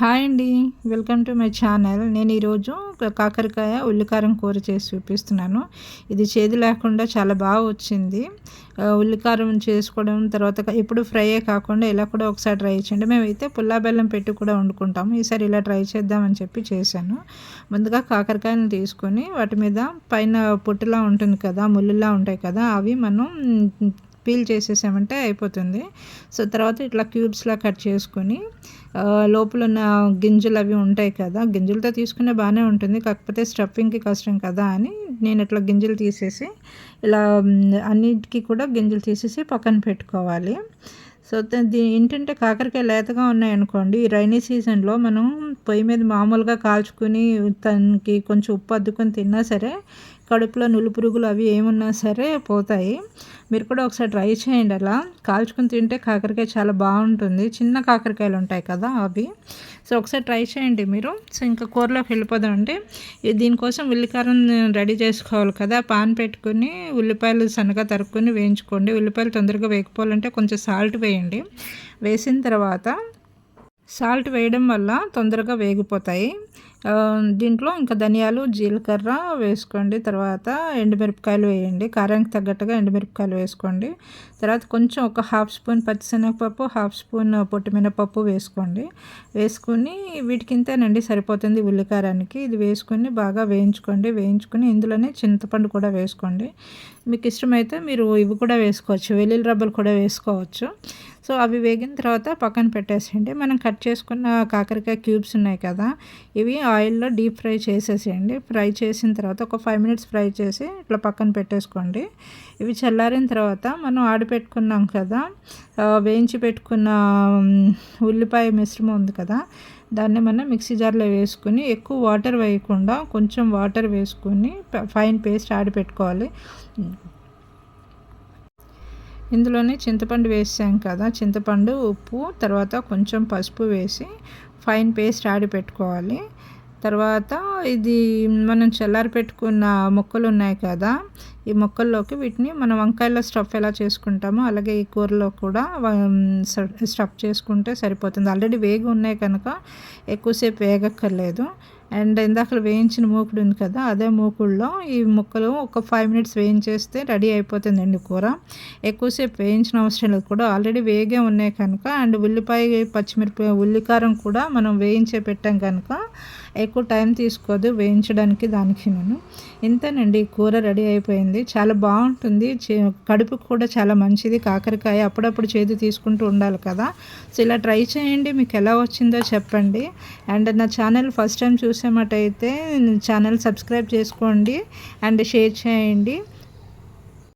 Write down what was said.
Hi అండి. Welcome to my channel. నేను ఈరోజు కాకరకాయ ఉల్లికారం కూర చేసి చూపిస్తున్నాను. ఇది చేదు లేకుండా చాలా బాగా వచ్చింది. ఉల్లికారం చేసుకోవడం తర్వాత ఎప్పుడు ఫ్రైయే కాకుండా ఇలా కూడా ఒకసారి ట్రై చేయండి. మేమైతే పుల్లా బెల్లం పెట్టి కూడా వండుకుంటాము. ఈసారి ఇలా ట్రై చేద్దామని చెప్పి చేశాను. ముందుగా కాకరకాయలను తీసుకొని వాటి మీద పైన పొట్టులా ఉంటుంది కదా ముళ్ళులా ఉంటాయి కదా అవి మనం పీల్ చేసేసామంటే అయిపోతుంది. సో తర్వాత ఇట్లా క్యూబ్స్లా కట్ చేసుకొని లోపల ఉన్న గింజలు అవి ఉంటాయి కదా గింజలతో తీసుకునే బాగానే ఉంటుంది. కాకపోతే స్టఫింగ్కి కష్టం కదా అని నేను ఇట్లా గింజలు తీసేసి ఇలా అన్నిటికీ కూడా గింజలు తీసేసి పక్కన పెట్టుకోవాలి. సో ఏంటంటే కాకరకాయ లేతగా ఉన్నాయనుకోండి ఈ రైనీ సీజన్లో మనం పొయ్యి మీద మామూలుగా కాల్చుకుని తనకి కొంచెం ఉప్పు అద్దుకొని తిన్నా సరే కడుపులో నులు పురుగులు అవి ఏమున్నా సరే పోతాయి. మీరు కూడా ఒకసారి ట్రై చేయండి అలా. కాల్చుకుని తింటే కాకరకాయ చాలా బాగుంటుంది. చిన్న కాకరకాయలు ఉంటాయి కదా అవి. సో ఒకసారి ట్రై చేయండి మీరు. సో ఇంకా కూరలోకి వెళ్ళిపోదాం అంటే దీనికోసం ఉల్లికారం రెడీ చేసుకోవాలి కదా. పాన్ పెట్టుకుని ఉల్లిపాయలు సన్నగా తరుక్కొని వేయించుకోండి. ఉల్లిపాయలు తొందరగా వేయకపోవాలంటే కొంచెం సాల్ట్ వేయండి. వేసిన తర్వాత సాల్ట్ వేయడం వల్ల తొందరగా వేగిపోతాయి. దీంట్లో ఇంకా ధనియాలు జీలకర్ర వేసుకోండి. తర్వాత ఎండుమిరపకాయలు వేయండి. కారానికి తగ్గట్టుగా ఎండుమిరపకాయలు వేసుకోండి. తర్వాత కొంచెం ఒక హాఫ్ స్పూన్ పచ్చిశనగపప్పు హాఫ్ స్పూన్ పొట్టిమినపప్పు వేసుకోండి. వేసుకుని వీటికింతేనండి సరిపోతుంది ఉల్లికారానికి. ఇది వేసుకుని బాగా వేయించుకోండి. వేయించుకుని ఇందులోనే చింతపండు కూడా వేసుకోండి. మీకు ఇష్టమైతే మీరు ఇవి కూడా వేసుకోవచ్చు. వెల్లుల్లి రబ్బలు కూడా వేసుకోవచ్చు. సో అవి వేగిన తర్వాత పక్కన పెట్టేసేయండి. మనం కట్ చేసుకున్న కాకరకాయ క్యూబ్స్ ఉన్నాయి కదా ఇవి ఆయిల్లో డీప్ ఫ్రై చేసేసేయండి. ఫ్రై చేసిన తర్వాత ఒక ఫైవ్ మినిట్స్ ఫ్రై చేసి ఇట్లా పక్కన పెట్టేసుకోండి. ఇవి చల్లారిన తర్వాత మనం ఆడిపెట్టుకున్నాం కదా వేయించి పెట్టుకున్న ఉల్లిపాయ మిశ్రమం ఉంది కదా దాన్ని మనం మిక్సీ జార్లో వేసుకుని ఎక్కువ వాటర్ వేయకుండా కొంచెం వాటర్ వేసుకుని ఫైన్ పేస్ట్ ఆడి పెట్టుకోవాలి ఇందులోనే చింతపండు వేసాం కదా చింతపండు ఉప్పు తర్వాత కొంచెం పసుపు వేసి ఫైన్ పేస్ట్ ఆడి పెట్టుకోవాలి. తర్వాత ఇది మనం చల్లారి పెట్టుకున్న మొక్కలు ఉన్నాయి కదా ఈ మొక్కల్లోకి వీటిని మనం వంకాయల స్టఫ్ ఎలా చేసుకుంటామో అలాగే ఈ కూరలో కూడా స్టఫ్ చేసుకుంటే సరిపోతుంది. ఆల్రెడీ వేగి ఉన్నాయి కనుక ఎక్కువసేపు వేగక్కర్లేదు. అండ్ ఇందాక వేయించిన మూకుడు ఉంది కదా అదే మూకుడులో ఈ ముక్కలు ఒక ఫైవ్ మినిట్స్ వేయించేస్తే రెడీ అయిపోతుందండి కూర. ఎక్కువసేపు వేయించిన అవసరం లేదు. కూడా ఆల్రెడీ వేగే ఉన్నాయి కనుక అండ్ ఉల్లిపాయ పచ్చిమిరపకాయ ఉల్లికారం కూడా మనం వేయించే పెట్టాం కనుక ఎక్కువ టైం తీసుకోదు వేయించడానికి దానికి నేను. ఇంతేనండి కూర రెడీ అయిపోయింది. చాలా బాగుంటుంది. కడుపుకు కూడా చాలా మంచిది. కాకరకాయ అప్పుడప్పుడు చేతి తీసుకుంటూ ఉండాలి కదా. సో ఇలా ట్రై చేయండి. మీకు ఎలా వచ్చిందో చెప్పండి. అండ్ నా ఛానల్ ఫస్ట్ టైం చూసేమటైతే ఛానల్ సబ్స్క్రైబ్ చేసుకోండి. అండ్ షేర్ చేయండి.